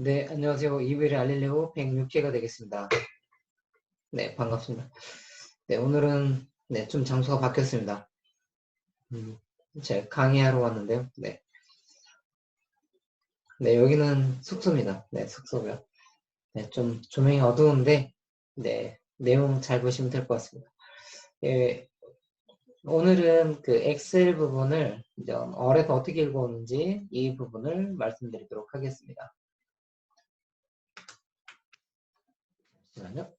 네, 안녕하세요. 이베리 알릴레오 106회가 되겠습니다. 네, 반갑습니다. 네, 오늘은 네, 좀 장소가 바뀌었습니다. 음, 제가 강의하러 왔는데요. 네. 네, 여기는 숙소입니다. 네, 숙소고요. 네, 좀 조명이 어두운데 네, 내용 잘 보시면 될 것 같습니다. 예, 오늘은 그 엑셀 부분을 이제 얼에서 어떻게 읽어오는지 이 부분을 말씀드리도록 하겠습니다. 잠시만요.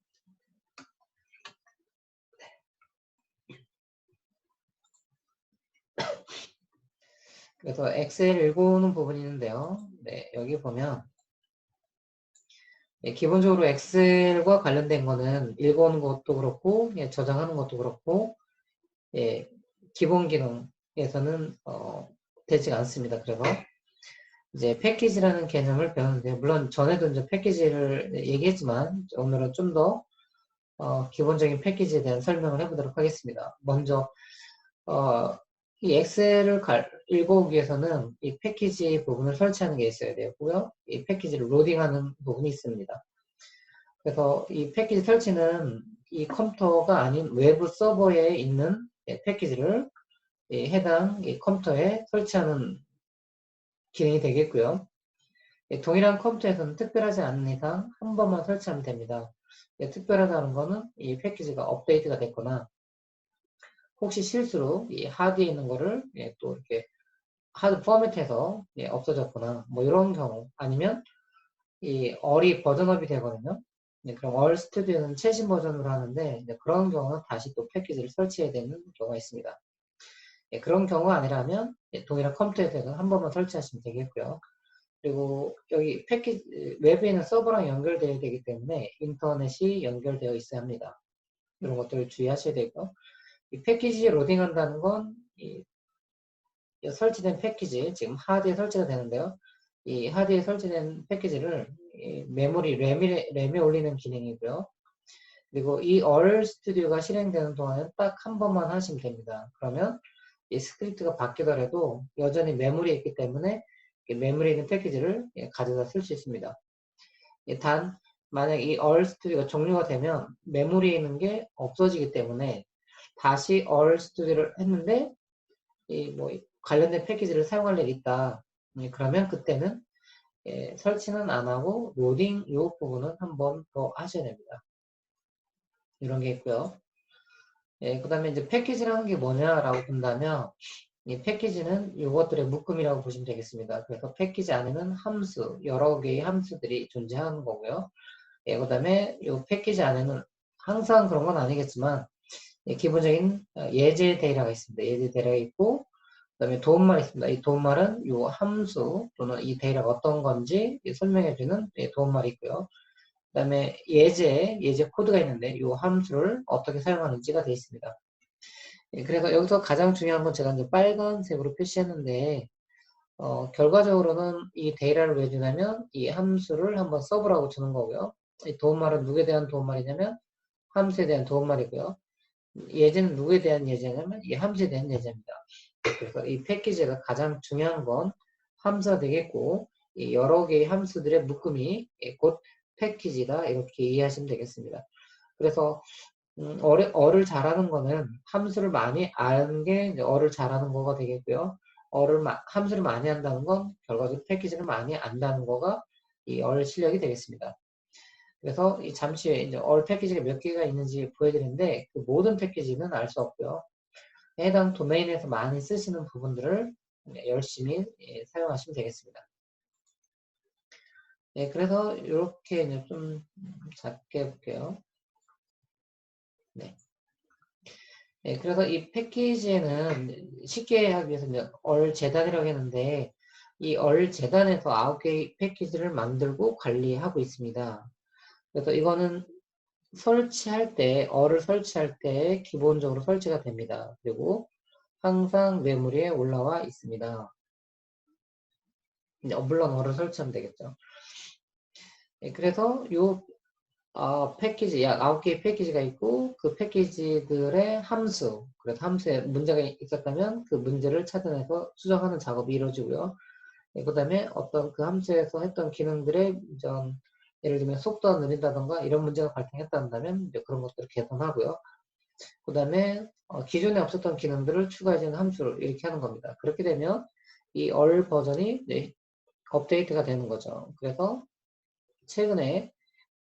그래서 엑셀 읽어오는 부분이 있는데요. 네, 여기 보면 예, 기본적으로 엑셀과 관련된 거는 읽어오는 것도 그렇고 예, 저장하는 것도 그렇고 예, 기본 기능에서는 어, 되지 않습니다. 그래서 이제 패키지라는 개념을 배웠는데 물론 전에도 이제 패키지를 얘기했지만 오늘은 좀 더 어, 기본적인 패키지에 대한 설명을 해보도록 하겠습니다. 먼저 어, 이 엑셀을 갈, 읽어오기 위해서는 이 패키지 부분을 설치하는 게 있어야 되고요. 이 패키지를 로딩하는 부분이 있습니다. 그래서 이 패키지 설치는 이 컴퓨터가 아닌 외부 서버에 있는 예, 패키지를 해당 컴퓨터에 설치하는 기능이 되겠고요. 동일한 컴퓨터에서는 특별하지 않은 이상 한 번만 설치하면 됩니다. 특별하다는 것은 이 패키지가 업데이트가 됐거나 혹시 실수로 이 하드에 있는 거를 또 이렇게 하드 포맷해서 없어졌거나 뭐 이런 경우 아니면 이 얼이 버전업이 되거든요. 그럼 얼 스튜디오는 최신 버전으로 하는데 그런 경우는 다시 또 패키지를 설치해야 되는 경우가 있습니다. 예, 그런 경우가 아니라면 예, 동일한 컴퓨터에서는 한 번만 설치하시면 되겠고요. 그리고 여기 패키지 웹에 있는 서버랑 연결되어야 되기 때문에 인터넷이 연결되어 있어야 합니다. 이런 것들을 주의하셔야 되고 이 패키지 로딩한다는 건 이, 설치된 패키지 지금 하드에 설치가 되는데요. 이 하드에 설치된 패키지를 메모리 램에, 램에 올리는 기능이고요. 그리고 이 얼 스튜디오가 실행되는 동안은 딱 한 번만 하시면 됩니다. 그러면 이 스크립트가 바뀌더라도 여전히 메모리에 있기 때문에 메모리에 있는 패키지를 예, 가져다 쓸 수 있습니다. 예, 단 만약 이얼 스튜디오가 종료가 되면 메모리에 있는 게 없어지기 때문에 다시 얼 스튜디오를 했는데 이 뭐 관련된 패키지를 사용할 일이 있다. 예, 그러면 그때는 설치는 안 하고 로딩 이 부분은 한번 더 하셔야 됩니다. 이런 게 있고요. 예, 그 다음에 이제 패키지라는 게 뭐냐라고 본다면 이 패키지는 이것들의 묶음이라고 보시면 되겠습니다. 그래서 패키지 안에는 함수, 여러 개의 함수들이 존재하는 거고요. 예, 그 다음에 이 패키지 안에는 항상 그런 건 아니겠지만 예, 기본적인 어, 예제 데이터가 있습니다. 예제 데이터가 있고 그 다음에 도움말 있습니다. 이 도움말은 이 함수 또는 이 데이터가 어떤 건지 설명해주는 예, 도움말이 있고요. 그 다음에 예제, 예제 코드가 있는데 이 함수를 어떻게 사용하는지가 되어 있습니다. 예, 그래서 여기서 가장 중요한 건 제가 이제 빨간색으로 표시했는데 어, 결과적으로는 이 데이터를 왜 주냐면 이 함수를 한번 써보라고 주는 거고요. 이 도움말은 누구에 대한 도움말이냐면 함수에 대한 도움말이고요. 예제는 누구에 대한 예제냐면 이 함수에 대한 예제입니다. 그래서 이 패키지가 가장 중요한 건 함수가 되겠고 여러 개의 함수들의 묶음이 곧 패키지다 이렇게 이해하시면 되겠습니다. 그래서 음, 어를, 어를 잘하는 거는 함수를 많이 아는 게 어를 잘하는 거가 되겠고요. 어를 마, 함수를 많이 한다는 건 결과적으로 패키지를 많이 안다는 거가 이 얼 실력이 되겠습니다. 그래서 이 잠시 이제 얼 패키지가 몇 개가 있는지 보여드리는데 그 모든 패키지는 알 수 없고요. 해당 도메인에서 많이 쓰시는 부분들을 열심히 예, 사용하시면 되겠습니다. 네, 그래서 이렇게 이제 좀 작게 해볼게요. 네. 네, 그래서 이 패키지에는 쉽게 하기 위해서 이제 얼 재단이라고 했는데 이 얼 재단에서 아홉 개의 패키지를 만들고 관리하고 있습니다. 그래서 이거는 설치할 때, 얼을 설치할 때 기본적으로 설치가 됩니다. 그리고 항상 메모리에 올라와 있습니다. 물론 얼을 설치하면 되겠죠. 예, 그래서 요 어, 패키지 약 9개의 패키지가 있고 그 패키지들의 함수 그래서 함수에 문제가 있었다면 그 문제를 찾아내서 수정하는 작업이 이루어지고요. 그 다음에 어떤 그 함수에서 했던 기능들의 이전 예를 들면 속도가 느린다던가 이런 문제가 발생했다면 그런 것들을 개선하고요. 그 다음에 어, 기존에 없었던 기능들을 추가해주는 함수를 이렇게 하는 겁니다. 그렇게 되면 이 얼 버전이 네, 업데이트가 되는 거죠. 그래서 최근에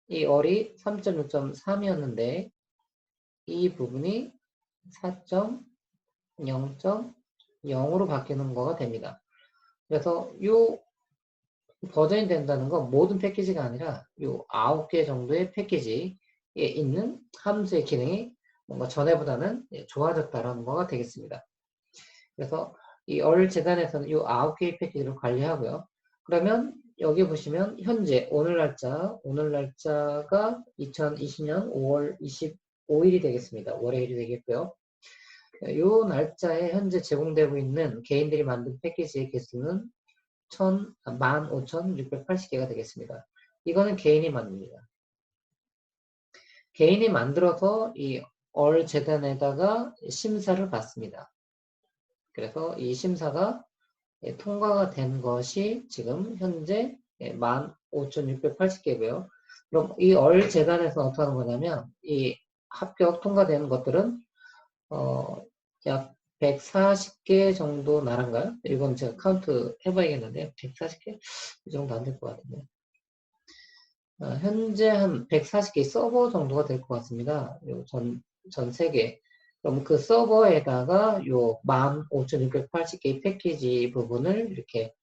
이 얼이 3.6.3이었는데 이 부분이 4.0.0으로 바뀌는 거가 됩니다. 그래서 이 버전이 된다는 건 모든 패키지가 아니라 이 9개 정도의 패키지에 있는 함수의 기능이 뭔가 전에보다는 예, 좋아졌다라는 거가 되겠습니다. 그래서 이 얼 재단에서는 이 9개의 패키지를 관리하고요. 그러면 여기 보시면 현재 오늘 날짜, 오늘 날짜가 2020년 5월 25일이 되겠습니다. 월요일이 되겠고요. 이 날짜에 현재 제공되고 있는 개인들이 만든 패키지의 개수는 15,680개가 되겠습니다. 이거는 개인이 만듭니다. 개인이 만들어서 이 얼 재단에다가 심사를 받습니다. 그래서 이 심사가 예, 통과가 된 것이 지금 현재 15,680개고요. 예, 그럼 이 얼 재단에서 어떻게 하는 거냐면 이 합격 통과되는 것들은 어, 약 140개 정도 나란가요? 이건 제가 카운트 해봐야겠는데 140개? 이 정도 안 될 것 같은데 어, 현재 한 140개 서버 정도가 될 것 같습니다. 전, 전 세계. 그럼 그 서버에다가 요 15,680개의 패키지 부분을 이렇게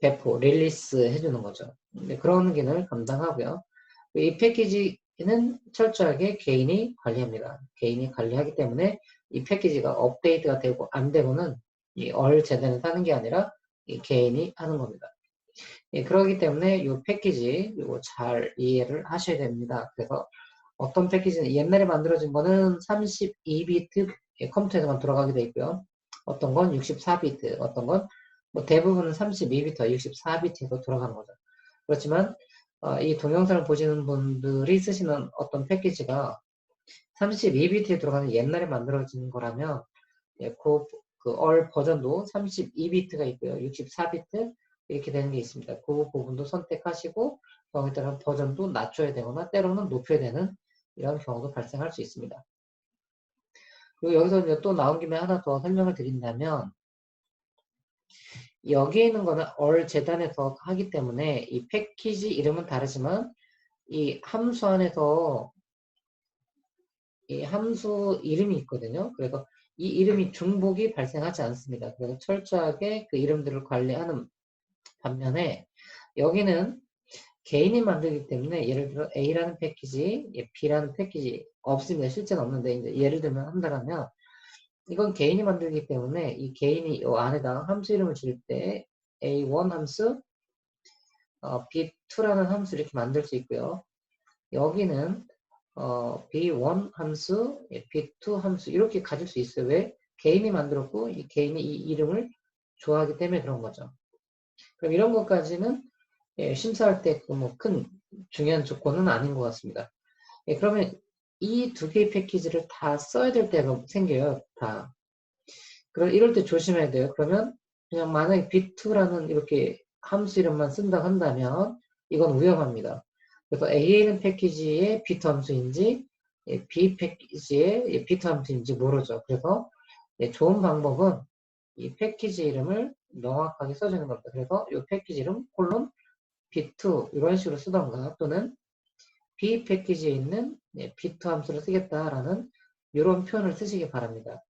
배포, 릴리스 해주는 거죠. 그런 기능을 감당하고요. 이 패키지는 철저하게 개인이 관리합니다. 개인이 관리하기 때문에 이 패키지가 업데이트가 되고 안 되고는 이얼 제대로 사는 게 아니라 이 개인이 하는 겁니다. 예, 그러기 때문에 이 패키지 이거 잘 이해를 하셔야 됩니다. 그래서 어떤 패키지는 옛날에 만들어진 거는 32비트 컴퓨터에서만 돌아가게 돼 있고요. 어떤 건 64비트, 어떤 건 뭐 대부분은 32비트, 64비트에서 돌아가는 거죠. 그렇지만 어, 이 동영상을 보시는 분들이 쓰시는 어떤 패키지가 32비트에 들어가는 옛날에 만들어진 거라면 예, 그, 그 all 버전도 32비트가 있고요. 64비트 이렇게 되는 게 있습니다. 그 부분도 선택하시고 거기에 따라 버전도 낮춰야 되거나 때로는 높여야 되는 이런 경우도 발생할 수 있습니다. 그리고 여기서 이제 또 나온 김에 하나 더 설명을 드린다면 여기에 있는 거는 얼 재단에서 하기 때문에 이 패키지 이름은 다르지만 이 함수 안에서 이 함수 이름이 있거든요. 그래서 이 이름이 중복이 발생하지 않습니다. 그래서 철저하게 그 이름들을 관리하는 반면에 여기는 개인이 만들기 때문에 예를 들어 A라는 패키지, 예, B라는 패키지 없습니다. 실제는 없는데 이제 예를 들면 한다면 이건 개인이 만들기 때문에 이 개인이 이 안에다 함수 이름을 지을 때 A1 함수, 어, B2라는 함수 이렇게 만들 수 있고요. 여기는 어, B1 함수, 예, B2 함수 이렇게 가질 수 있어요. 왜? 개인이 만들었고 이 개인이 이 이름을 좋아하기 때문에 그런 거죠. 그럼 이런 것까지는 예, 심사할 때 뭐 큰 중요한 조건은 아닌 것 같습니다. 예, 그러면 이 두 개의 패키지를 다 써야 될 때가 생겨요. 다. 그럼 이럴 때 조심해야 돼요. 그러면 그냥 만약에 B2라는 이렇게 함수 이름만 쓴다 한다면 이건 위험합니다. 그래서 A는 패키지의 B2 함수인지 예, B 패키지의 B2 함수인지 모르죠. 그래서 예, 좋은 방법은 이 패키지 이름을 명확하게 써주는 겁니다. 그래서 이 패키지 이름 콜론 B2 이런 식으로 쓰던가 또는 B 패키지에 있는 B2 함수를 쓰겠다라는 이런 표현을 쓰시기 바랍니다.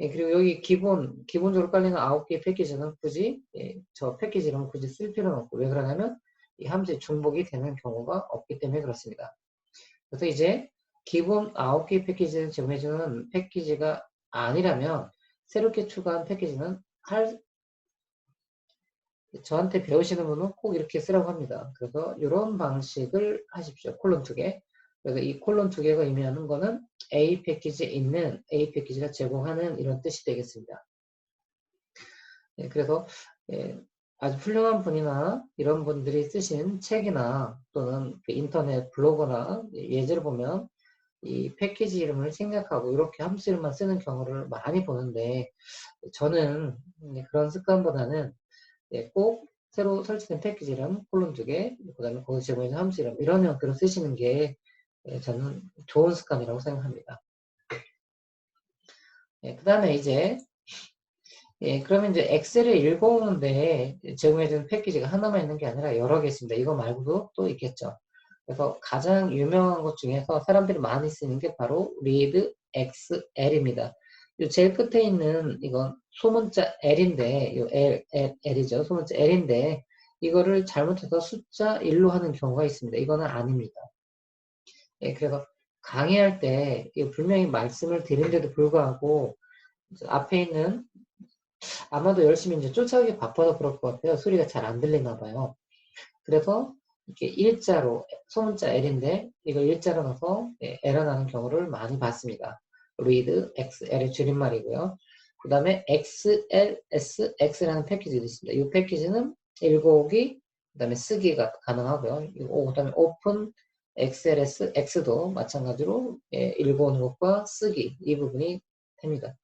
예, 그리고 여기 기본, 기본적으로 깔리는 9개의 패키지는 굳이 예, 저 패키지 이름 굳이 쓸 필요는 없고 왜 그러냐면 이 함수의 중복이 되는 경우가 없기 때문에 그렇습니다. 그래서 이제 기본 9개의 패키지를 제공해주는 패키지가 아니라면 새롭게 추가한 패키지는 할 저한테 배우시는 분은 꼭 이렇게 쓰라고 합니다. 그래서 이런 방식을 하십시오. 콜론 두 개. 그래서 이 콜론 두 개가 의미하는 거는 A 패키지에 있는 A 패키지가 제공하는 이런 뜻이 되겠습니다. 네, 그래서 예, 아주 훌륭한 분이나 이런 분들이 쓰신 책이나 또는 그 인터넷 블로거나 예제를 보면 이 패키지 이름을 생략하고 이렇게 함수 이름만 쓰는 경우를 많이 보는데 저는 그런 습관보다는 예, 꼭 새로 설치된 패키지 이름 콜론 두 개, 그 다음에 거기 제공해준 함수 이름 이런 형태로 쓰시는 게 예, 저는 좋은 습관이라고 생각합니다. 예, 그 다음에 이제 예, 그러면 이제 엑셀을 읽어오는데 제공해주는 패키지가 하나만 있는 게 아니라 여러 개 있습니다. 이거 말고도 또 있겠죠. 그래서 가장 유명한 것 중에서 사람들이 많이 쓰는 게 바로 read xl입니다. 이 제일 끝에 있는 이건 소문자 L인데, 이 L, L, L이죠. 소문자 L인데, 이거를 잘못해서 숫자 1로 하는 경우가 있습니다. 이거는 아닙니다. 예, 그래서 강의할 때 분명히 말씀을 드린데도 불구하고 앞에 있는 아마도 열심히 이제 쫓아오기 바빠서 그럴 것 같아요. 소리가 잘 안 들리나 봐요. 그래서 이렇게 일자로 소문자 L인데 이걸 일자로 넣어서 예, 에러 나는 경우를 많이 봤습니다. Read xl의 줄임말이고요. 그 다음에 xls x라는 패키지도 있습니다. 이 패키지는 읽어오기, 그 다음에 쓰기가 가능하고요. 그 다음에 open xls x도 마찬가지로 예, 읽어오는 것과 쓰기 이 부분이 됩니다.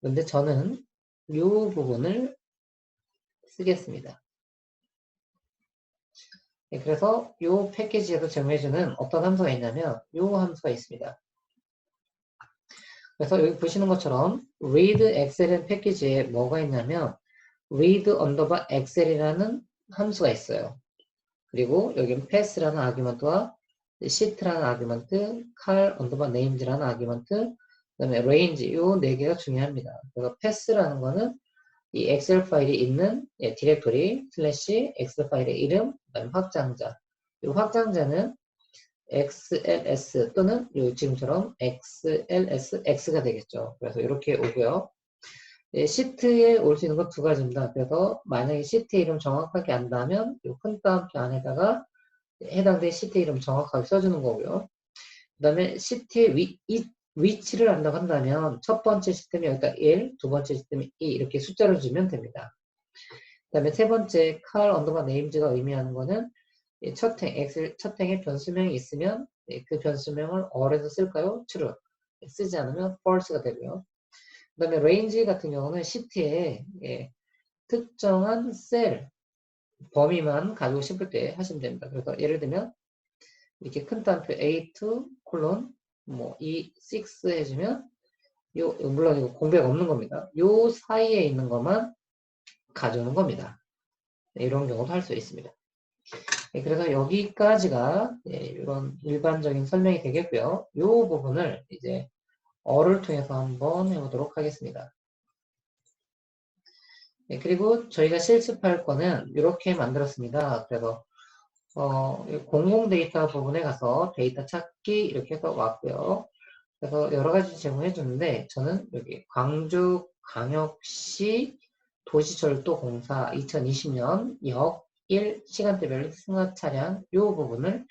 그런데 저는 이 부분을 쓰겠습니다. 네, 그래서 이 패키지에서 제공해주는 어떤 함수가 있냐면 이 함수가 있습니다. 그래서 여기 보시는 것처럼 read excel이라는 패키지에 뭐가 있냐면 read underbar excel이라는 함수가 있어요. 그리고 여기는 pass라는 아규먼트와 sheet라는 아규먼트, car underbar names라는 아규먼트, 그 다음에 range 이 네 개가 중요합니다. 그래서 pass라는 거는 이 엑셀 파일이 있는 예, 디렉토리 슬래시 엑셀 파일의 이름, 그다음에 확장자. 이 확장자는 XLS 또는 지금처럼 XLSX가 되겠죠. 그래서 이렇게 오고요. 예, 시트에 올 수 있는 건 두 가지입니다. 그래서 만약에 시트 이름 정확하게 안다면 이 큰 따옴표 안에다가 해당된 시트 이름 정확하게 써주는 거고요. 그 다음에 시트의 위, 이, 위치를 안다고 한다면 첫 번째 시스템이 여기가 1, 두 번째 시스템이 2 이렇게 숫자를 주면 됩니다. 그 다음에 세 번째 칼 언더바 네임즈가 의미하는 거는 첫 행, 엑셀 첫 행에 변수명이 있으면 예, 그 변수명을 어에서 쓸까요? true. 쓰지 않으면 false가 되고요. 그 다음에 range 같은 경우는 시트에 예, 특정한 셀 범위만 가지고 싶을 때 하시면 됩니다. 그래서 예를 들면 이렇게 큰 따옴표 A2 콜론 뭐 E6 해주면 요 물론 이거 공백 없는 겁니다. 요 사이에 있는 것만 가져오는 겁니다. 네, 이런 경우도 할 수 있습니다. 네, 그래서 여기까지가 네, 이런 일반적인 설명이 되겠고요. 이 부분을 이제 어를 통해서 한번 해보도록 하겠습니다. 네, 그리고 저희가 실습할 거는 이렇게 만들었습니다. 그래서 어, 공공 데이터 부분에 가서 데이터 찾기 이렇게 해서 왔고요. 그래서 여러 가지 제공해 주는데 저는 여기 광주 광역시 도시철도공사 2020년 역 1 시간대별 승하 차량 이 부분을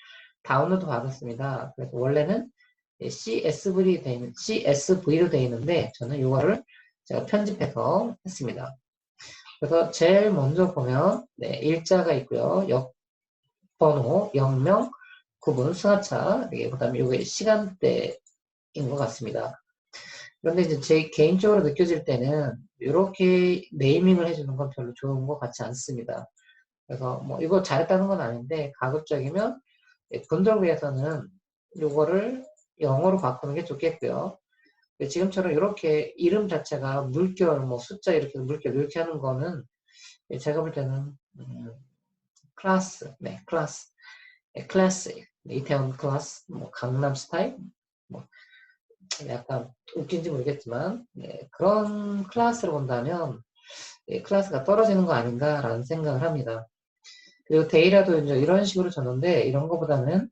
다운로드 받았습니다. 그래서 원래는 CSV로 되어 있는, CSV로 되어 있는데 저는 이거를 제가 편집해서 했습니다. 그래서 제일 먼저 보면 네, 일자가 있고요. 역 번호, 역명, 구분, 승하차, 그 다음에 이게 시간대인 것 같습니다. 그런데 이제 제 개인적으로 느껴질 때는 이렇게 네이밍을 해주는 건 별로 좋은 것 같지 않습니다. 그래서 뭐 이거 잘했다는 건 아닌데 가급적이면 분석위에서는 이거를 영어로 바꾸는 게 좋겠고요. 지금처럼 이렇게 이름 자체가 물결, 뭐 숫자 이렇게 물결 이렇게 하는 거는 제가 볼 때는 음, 클래스, 네, 클래스, 네, 클래스, 이태원 클래스, 뭐 강남 스타일, 뭐 약간 웃긴지 모르겠지만 네, 그런 클래스로 본다면 네, 클래스가 떨어지는 거 아닌가라는 생각을 합니다. 그리고 데이라도 이제 이런 식으로 줬는데 이런 거보다는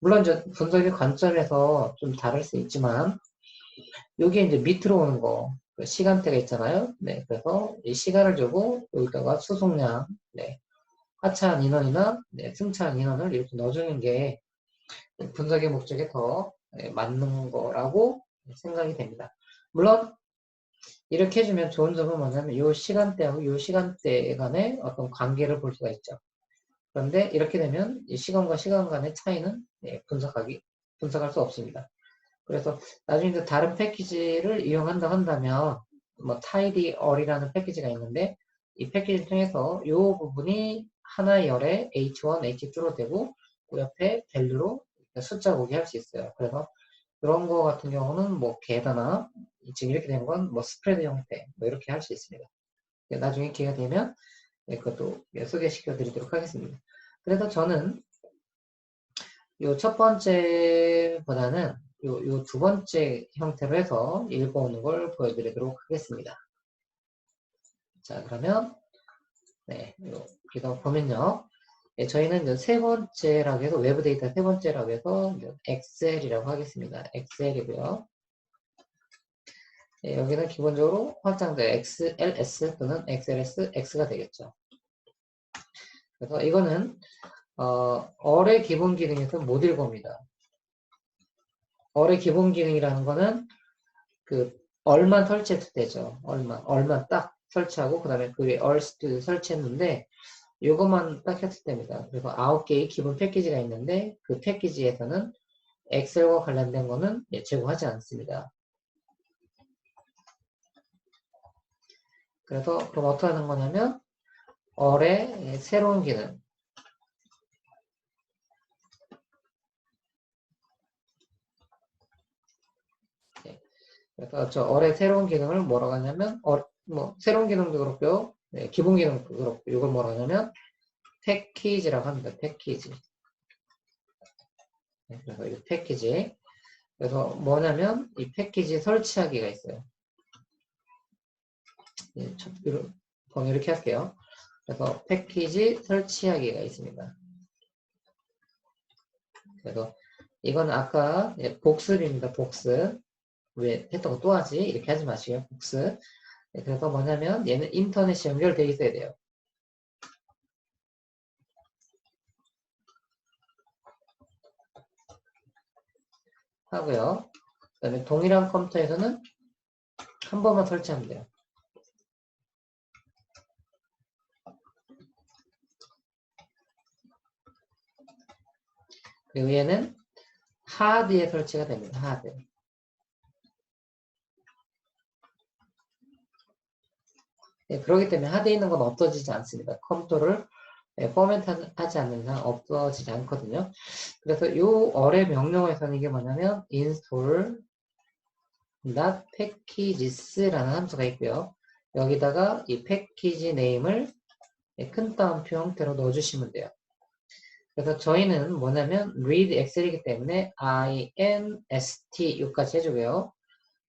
물론 이제 분석의 관점에서 좀 다를 수 있지만 여기에 이제 밑으로 오는 거그 시간대가 있잖아요. 네, 그래서 이 시간을 주고 여기다가 수송량, 네, 하차한 인원이나 네, 승차한 인원을 이렇게 넣어주는 게 분석의 목적에 더 네, 맞는 거라고 생각이 됩니다. 물론 이렇게 해주면 좋은 점은 뭐냐면 이 시간대하고 이 시간대 간의 어떤 관계를 볼 수가 있죠. 그런데 이렇게 되면 시간과 시간 간의 차이는 네, 분석하기 분석할 수 없습니다. 그래서 나중에 다른 패키지를 이용한다 한다면 뭐 tidy all이라는 패키지가 있는데 이 패키지 통해서 이 부분이 하나의 열에 h1, h2로 되고 그 옆에 밸류로 숫자 보기 할 수 있어요. 그래서 그런 거 같은 경우는 뭐 게다나 지금 이렇게 된 건 뭐 스프레드 형태 뭐 이렇게 할 수 있습니다. 나중에 기회가 되면 네, 그것도 소개시켜 드리도록 하겠습니다. 그래서 저는 요 첫 번째보다는 요, 요 두 번째 형태로 해서 읽어오는 걸 보여드리도록 하겠습니다. 자, 그러면, 네, 여기다 보면요. 네, 저희는 세 번째라고 해서, 외부 데이터 세 번째라고 해서, 엑셀이라고 하겠습니다. 엑셀이고요. 네, 여기는 기본적으로 확장자 XLS 또는 XLS, X가 되겠죠. 그래서 이거는 어, 어의 기본 기능에서 못 읽어옵니다. 어의 기본 기능이라는 거는 그 얼만 설치해도 되죠. 얼만 얼만 딱 설치하고 그 다음에 그 위에 얼스트 설치했는데 이것만 딱 했을 때입니다. 그래서 아홉 개의 기본 패키지가 있는데 그 패키지에서는 엑셀과 관련된 거는 예, 제공하지 않습니다. 그래서 그럼 어떻게 하는 거냐면 얼의 새로운 기능. 네. 그래서 저 얼의 새로운 기능을 뭐라고 하냐면 얼, 뭐 새로운 기능도 그렇고요 네, 기본 기능도 그렇고 이걸 뭐라고 하냐면 패키지라고 합니다. 패키지. 네, 그래서 이 패키지. 그래서 뭐냐면 이 패키지 설치하기가 있어요. 네, 첫, 이렇게 할게요 그래서 패키지 설치하기가 있습니다. 그래서 이건 아까 복습입니다. 복습. 왜 했던 거 또 하지? 이렇게 하지 마시고요. 복습. 네, 그래서 뭐냐면 얘는 인터넷이 연결되어 있어야 돼요. 하고요. 그 다음에 동일한 컴퓨터에서는 한 번만 설치하면 돼요. 위에는 하드에 설치가 됩니다. 하드. 네, 그렇기 때문에 하드에 있는 건 없어지지 않습니다. 컴퓨터를 네, 포맷하지 않는 이상 없어지지 않거든요. 그래서 이 어뢰 명령어에서는 이게 뭐냐면 install packages라는 함수가 있고요. 여기다가 이 패키지 네임을 큰 따옴표 형태로 넣어주시면 돼요. 그래서 저희는 뭐냐면 read excel이기 때문에 inst 여기까지 해주고요.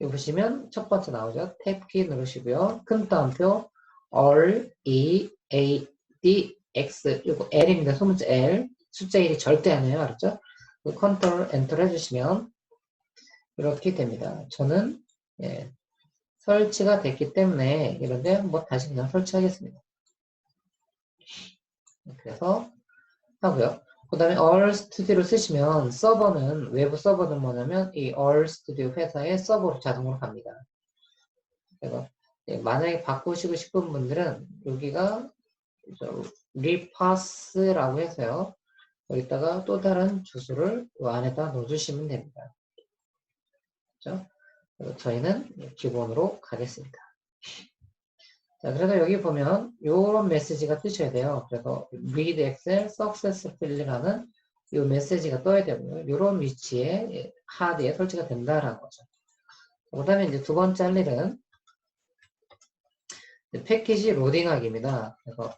여기 보시면 첫 번째 나오죠. 탭 키 누르시고요. 큰 따옴표 all e a d x 이거 l입니다. 소문자 l 숫자 1이 절대 아니에요. 알았죠? 그 컨트롤 엔터 해주시면 이렇게 됩니다. 저는 예, 설치가 됐기 때문에 이런데 뭐 다시 그냥 설치하겠습니다. 그래서 하고요. 그 다음에 All Studio를 쓰시면 서버는 외부 서버는 뭐냐면 이 All Studio 회사의 서버로 자동으로 갑니다. 그래서 만약에 바꾸시고 싶은 분들은 여기가 리파스라고 해서요. 여기다가 또 다른 주소를 이 안에다 넣어주시면 됩니다. 그렇죠? 저희는 기본으로 가겠습니다. 자, 그래서 여기 보면 이런 메시지가 뜨셔야 돼요. 그래서 read excel successfully라는 이 메시지가 떠야 되고요. 이런 위치에 하드에 설치가 된다라는 거죠. 그 다음에 이제 두 번째 할 일은 패키지 로딩하기입니다. 그래서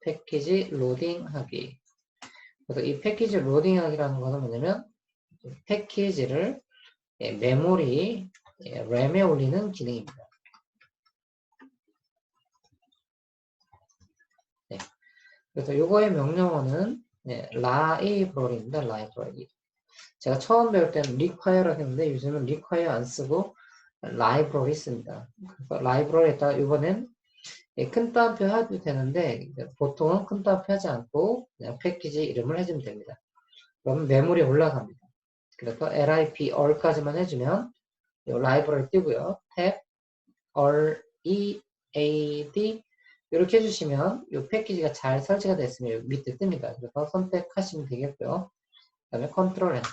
패키지 로딩하기. 그래서 이 패키지 로딩하기라는 것은 뭐냐면 패키지를 메모리 램에 올리는 기능입니다. 그래서 이거의 명령어는 네, 라이브러리입니다. 라이브러리. 제가 처음 배울 때는 require라고 했는데 요즘은 require 안 쓰고 라이브러리 씁니다. 그래서 라이브러리에다가 이번엔 큰 따옴표 해도 되는데 보통은 큰 따옴표 하지 않고 그냥 패키지 이름을 해주면 됩니다. 그러면 메모리에 올라갑니다. 그래서 lip all까지만 해주면 이 라이브러리 띄고요. 탭 all e a d 이렇게 해주시면 이 패키지가 잘 설치가 됐으면 밑에 뜹니다. 그래서 선택하시면 되겠고요. 그 다음에 컨트롤 엔터.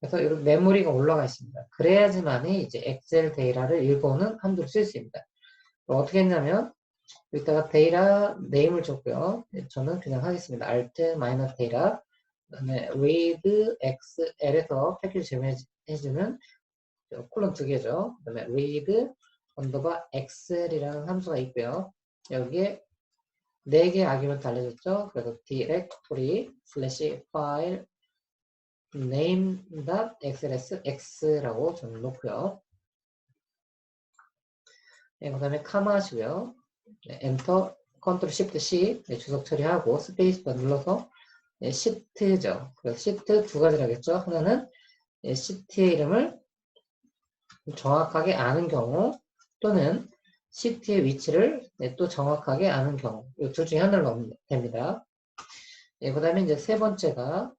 그래서 이런 메모리가 올라가 있습니다. 그래야지만이 이제 엑셀 데이터를 읽어오는 함수를 쓸 수 있습니다. 어떻게 했냐면 여기다가 데이터 네임을 줬고요. 네, 저는 그냥 하겠습니다. alt 마이너스 데이터 그다음에 read xl에서 패키지 제공해주는 콜론 두 개죠. 그다음에 read 언더바 xl이라는 함수가 있고요. 여기에 네개 아기면 달려졌죠. 그래서 directory slash file name.xls x라고 저는 놓고요. 네, 그 다음에 카마 하시고요. 네, 엔터, 컨트롤 시프트 C 네, 주석 처리하고 스페이스바 눌러서 네, 시트죠. 그래서 시트 두 가지를 하겠죠. 하나는 네, 시트의 이름을 정확하게 아는 경우 또는 시트의 위치를 네, 또 정확하게 아는 경우 이 둘 중에 하나로 넣으면 됩니다. 네, 그 다음에 이제 세 번째가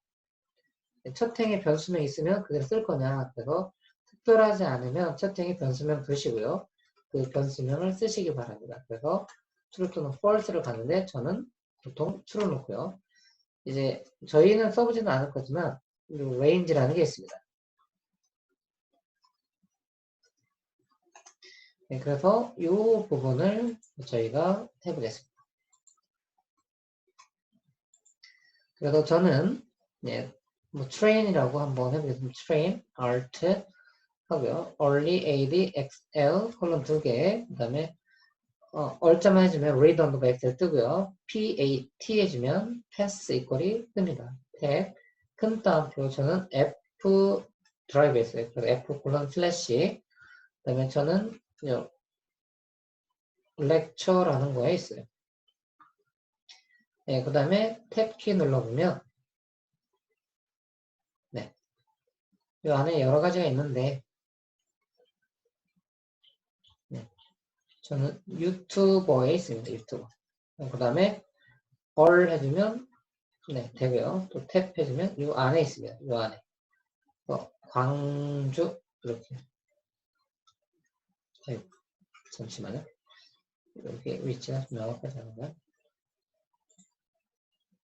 첫 행에 변수명 있으면 그대로 쓸 거냐 그래서 특별하지 않으면 첫 행에 변수명 두시고요. 그 변수명을 쓰시기 바랍니다. 그래서 true 또는 false를 가는데 저는 보통 true 놓고요. 이제 저희는 써보지는 않을 거지만 range라는 게 있습니다. 네, 그래서 이 부분을 저희가 해보겠습니다. 그래서 저는 네, 뭐 train이라고 한번 해보겠습니다. train, alt 하고요. early, ad, xl 콜론 두 개, 그 다음에 어, 얼자만 해주면 read on the x를 뜨고요. pat 해주면 pass 이퀄이 뜹니다. 탭, 큰 따옴표 저는 f 드라이브 했어요. 그래서 f 콜론 슬래시 그 다음에 저는 lecture라는 거에 있어요. 네, 그 다음에 탭키 눌러보면 네, 이 안에 여러 가지가 있는데 저는 유튜버에 있습니다. 유튜버. 그 다음에 all 해주면 네 되고요. 또 탭 해주면 이 안에 있습니다. 이 안에. 어, 광주 이렇게. 아유, 잠시만요. 여기 위치가 좀 명확하지 않은가요?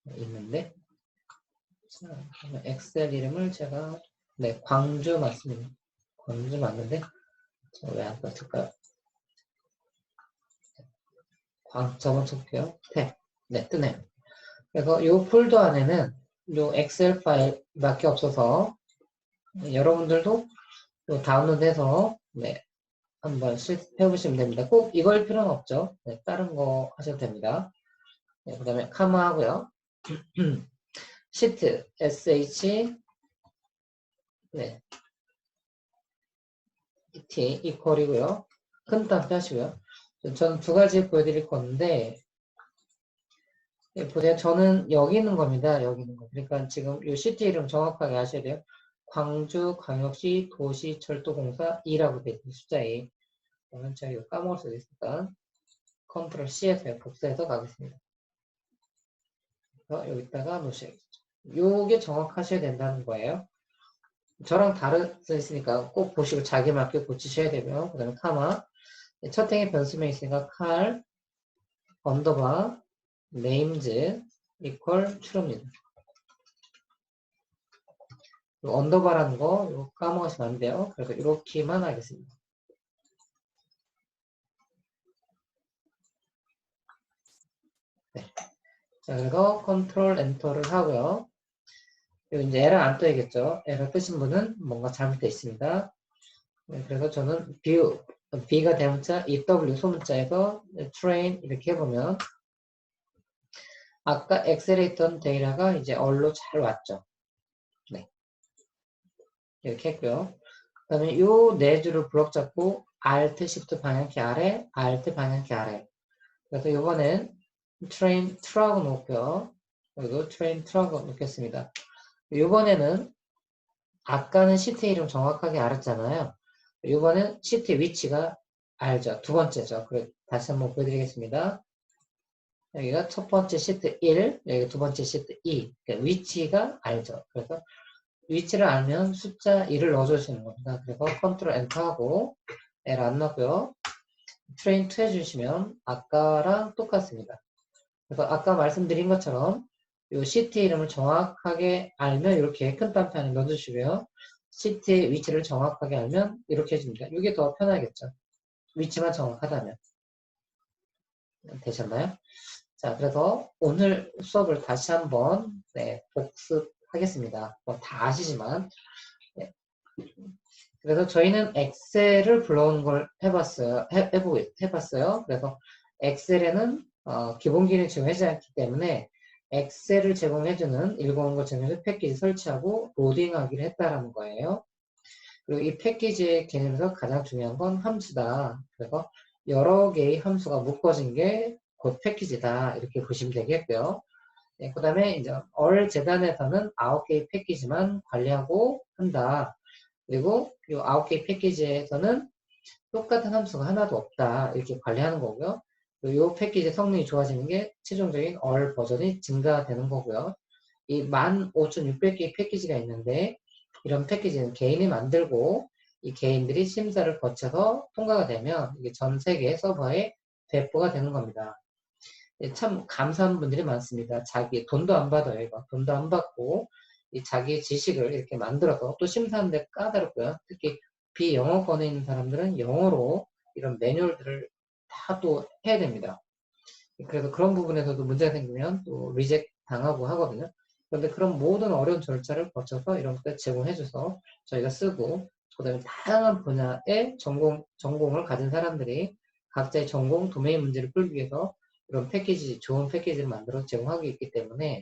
네, 있는데 자, 엑셀 이름을 제가 네 광주 맞습니다. 광주 맞는데 왜안 떴을까요? 아, 접어볼게요. 탭. 네, 뜨네요. 그래서 이 폴더 안에는 이 엑셀 파일밖에 없어서 여러분들도 다운로드해서 네, 한번 해보시면 됩니다. 꼭 이걸 필요는 없죠. 네, 다른 거 하셔도 됩니다. 네, 그 다음에 카마 하고요. 시트 sh 네 t 이퀄이고요. 큰 따옴표 하시고요. 저는 두 가지 보여드릴 건데 예, 보세요. 저는 여기 있는 겁니다. 여기 있는 거. 그러니까 지금 이 시티 이름 정확하게 아셔야 돼요. 광주 광역시 도시철도공사 2라고 되어 있는 숫자 2. 그러면 제가 이거 까먹을 수도 있으니까 컨트롤 C에서 복사해서 가겠습니다. 그래서 여기다가 놓으셔야겠죠. 요게 정확하셔야 된다는 거예요. 저랑 다른 써 있으니까 꼭 보시고 자기 맞게 고치셔야 되고요. 그 다음에 카마 첫 행에 변수명 있으니까 칼 언더바 names equal true입니다. 언더바라는 거 까먹으시면 안 돼요. 그래서 이렇게만 하겠습니다. 네. 자, 그래서 컨트롤 엔터를 하고요. 여기 이제 에러 안 떠야겠죠. 에러 뜨신 분은 뭔가 잘못되어 있습니다. 네, 그래서 저는 view B가 대문자, EW 소문자에서 train 이렇게 해보면 아까 엑셀에 있던 데이터가 이제 얼로 잘 왔죠. 네. 이렇게 했고요. 그 다음에 이네 줄을 블럭 잡고 Alt, Shift 방향키 아래, Alt 방향키 아래. 그래서 이번엔 train true하고 놓고요. 그리고 train true하고 놓겠습니다. 이번에는 아까는 시트 이름 정확하게 알았잖아요. 이번엔 시트 위치가 알죠. 두 번째죠. 그래, 다시 한번 보여드리겠습니다. 여기가 첫 번째 시트 1, 여기 두 번째 시트 2. 그러니까 위치가 알죠. 그래서 위치를 알면 숫자 2를 넣어주시는 겁니다. 그래서 컨트롤 엔터하고 L 안 넣고요. 트레인 2 해주시면 아까랑 똑같습니다. 그래서 아까 말씀드린 것처럼 이 시트 이름을 정확하게 알면 이렇게 큰 딴판에 넣어주시고요. 시트의 위치를 정확하게 알면 이렇게 해줍니다. 이게 더 편하겠죠. 위치만 정확하다면. 되셨나요? 자, 그래서 오늘 수업을 다시 한번 네, 복습하겠습니다. 뭐 다 아시지만 네. 그래서 저희는 엑셀을 불러온 걸 해봤어요. 해, 해보, 해봤어요. 그래서 엑셀에는 어, 기본 기능이 제공하지 않기 때문에 엑셀을 제공해주는 105 정해서 패키지 설치하고 로딩하기를 했다라는 거예요. 그리고 이 패키지의 개념에서 가장 중요한 건 함수다. 그래서 여러 개의 함수가 묶어진 게 곧 패키지다. 이렇게 보시면 되겠고요. 네, 그 다음에 이제 얼 재단에서는 9개의 패키지만 관리하고 한다. 그리고 이 9개의 패키지에서는 똑같은 함수가 하나도 없다. 이렇게 관리하는 거고요. 이 패키지 성능이 좋아지는 게 최종적인 얼 버전이 증가되는 거고요. 이 15,600개의 패키지가 있는데 이런 패키지는 개인이 만들고 이 개인들이 심사를 거쳐서 통과가 되면 이게 전 세계 서버에 배포가 되는 겁니다. 예, 참 감사한 분들이 많습니다. 자기 돈도 안 받아요. 이거 돈도 안 받고 이 자기의 지식을 이렇게 만들어서 또 심사하는데 까다롭고요. 특히 비영어권에 있는 사람들은 영어로 이런 매뉴얼들을 다 또 해야 됩니다. 그래서 그런 부분에서도 문제가 생기면 또 리젝 당하고 하거든요. 그런데 그런 모든 어려운 절차를 거쳐서 이런 것들 제공해줘서 저희가 쓰고 그다음에 다양한 분야의 전공 전공을 가진 사람들이 각자의 전공 도메인 문제를 풀기 위해서 이런 패키지, 좋은 패키지를 만들어 제공하고 있기 때문에,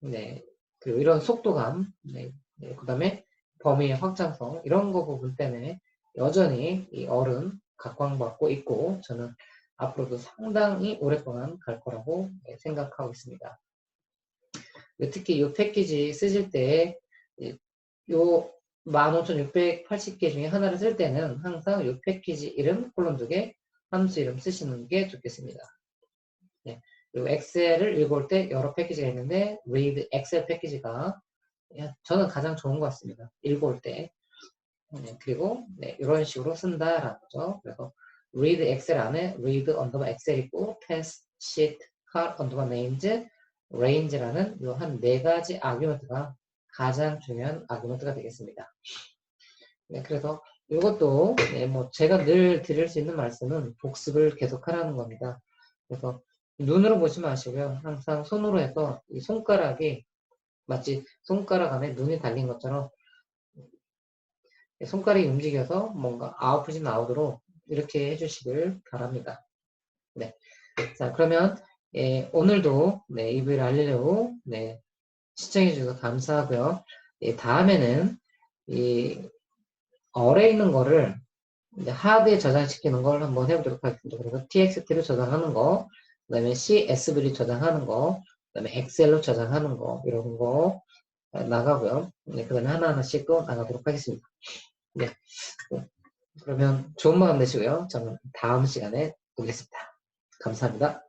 네, 그 이런 속도감, 네, 네, 그 다음에 범위의 확장성, 이런 거 부분 때문에 여전히 이 어른 각광받고 있고, 저는 앞으로도 상당히 오랫동안 갈 거라고 네, 생각하고 있습니다. 특히 이 패키지 쓰실 때, 요 15,680개 중에 하나를 쓸 때는 항상 이 패키지 이름, 콜론 두 개, 함수 이름 쓰시는 게 좋겠습니다. 네. 그리고 엑셀을 읽을 때 여러 패키지가 있는데 read 엑셀 패키지가 저는 가장 좋은 것 같습니다. 읽을 때. 네. 그리고 네, 이런 식으로 쓴다라는 거죠. 그래서 read 엑셀 안에 read 언더바 엑셀 있고 test, sheet, car 언더바 names, range라는 이한네 가지 아규먼트가 가장 중요한 아규먼트가 되겠습니다. 네, 그래서 이것도 네, 뭐 제가 늘 드릴 수 있는 말씀은 복습을 계속하라는 겁니다. 그래서 눈으로 보지 마시고요. 항상 손으로 해서 이 손가락이 마치 손가락 안에 눈이 달린 것처럼 손가락이 움직여서 뭔가 아웃풋이 나오도록 이렇게 해주시길 바랍니다. 네. 자, 그러면 예, 오늘도 네, 이브를 알리려고 네, 시청해 주셔서 감사하고요. 예, 다음에는 이 어뢰 있는 거를 하드에 저장시키는 걸 한번 해보도록 하겠습니다. 그래서 txt로 저장하는 거, 그 다음에 CSV를 저장하는 거, 그 다음에 엑셀로 저장하는 거, 이런 거 나가고요. 네, 그 다음에 하나하나씩 또 나가도록 하겠습니다. 네. 그러면 좋은 마음 되시고요. 저는 다음 시간에 보겠습니다. 감사합니다.